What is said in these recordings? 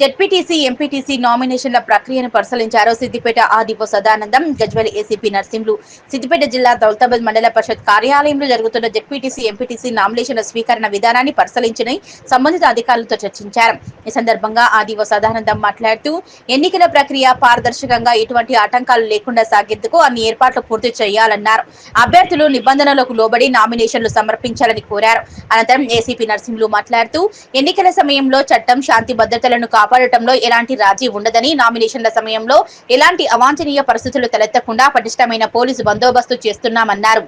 ZPTC MPTC నామినేషన్ల ప్రక్రియను పరిశీలించారు. సిద్దిపేట ఆదిపో సదానందం గజ్వెల్ ఏసీపీ నర్సింహులు సిద్దిపేట జిల్లా దౌలతాబాద్ మండల పరిషత్ కార్యాలయంలో జరుగుతున్న జెడ్పీటీసీ ఎంపీటీసీ నామినేషన్ల స్వీకరణ విధానాన్ని పరిశీలించి సంబంధిత అధికారులతో చర్చించారు. ఈ సందర్భంగా ఆదివో సదానందం మాట్లాడుతూ ఎన్నికల ప్రక్రియ పారదర్శకంగా ఎటువంటి ఆటంకాలు లేకుండా సాగేందుకు అన్ని ఏర్పాట్లు పూర్తి చేయాలన్నారు. అభ్యర్థులు నిబంధనలకు లోబడి నామినేషన్లు సమర్పించాలని కోరారు. అనంతరం ఏసీపీ నర్సింహులు మాట్లాడుతూ ఎన్నికల సమయంలో చట్టం శాంతి భద్రతలను కాపాడటంలో ఎలాంటి రాజీ ఉండదని నామినేషన్ల సమయంలో ఎలాంటి అవాంఛనీయ పరిస్థితులు తలెత్తకుండా పటిష్టమైన పోలీసు బందోబస్తు చేస్తున్నామన్నారు.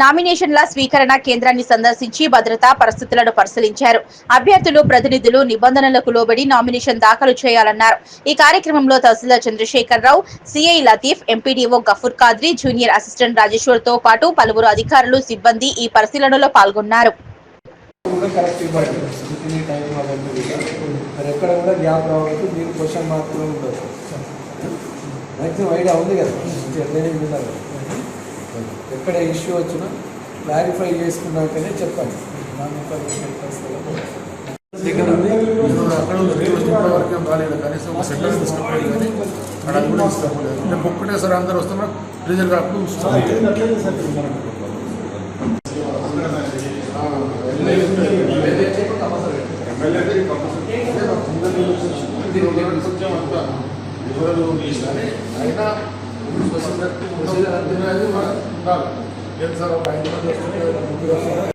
నామినేషన్ల స్వీకరణ కేంద్రాన్ని సందర్శించి భద్రతా పరిస్థితులను పరిశీలించారు. అభ్యర్థులు ప్రతినిధులు నిబంధనలకు లోబడి నామినేషన్ దాఖలు చేయాలన్నారు. ఈ కార్యక్రమంలో తహసీల్దార్ Chandrashekar Rao CI Latif MPDO Gafoor Khadri junior assistant రాజేశ్వర్తో పాటు పలువురు అధికారులు సిబ్బంది ఈ పరిశీలనలో పాల్గొన్నారు. కూడా కరెక్ట్ ఇవ్వండి. విత్ ఇన్ టైం అవన్నీ కూడా. మరి ఎక్కడ కూడా గ్యాప్ రావద్దు మీరు క్వశ్చన్ మార్క్ కూడా ఉండదు మ్యాక్సిమం ఐడియా ఉంది కదా. విన్నారు కదా. ఎక్కడ ఇష్యూ వచ్చినా క్లారిఫై చేసుకున్నాకనే చెప్పండి. నాన్ కనీసం సెంటర్ అక్కడ కూడా తీసుకోలేదు నేను ఒక్కటే సార్ అందరు వస్తున్నా రిజల్ట్ అప్పుడు అయినా ఏం సార్ ఒక ఐదు మంది వస్తుంటారు ముగ్గురు వస్తున్నారు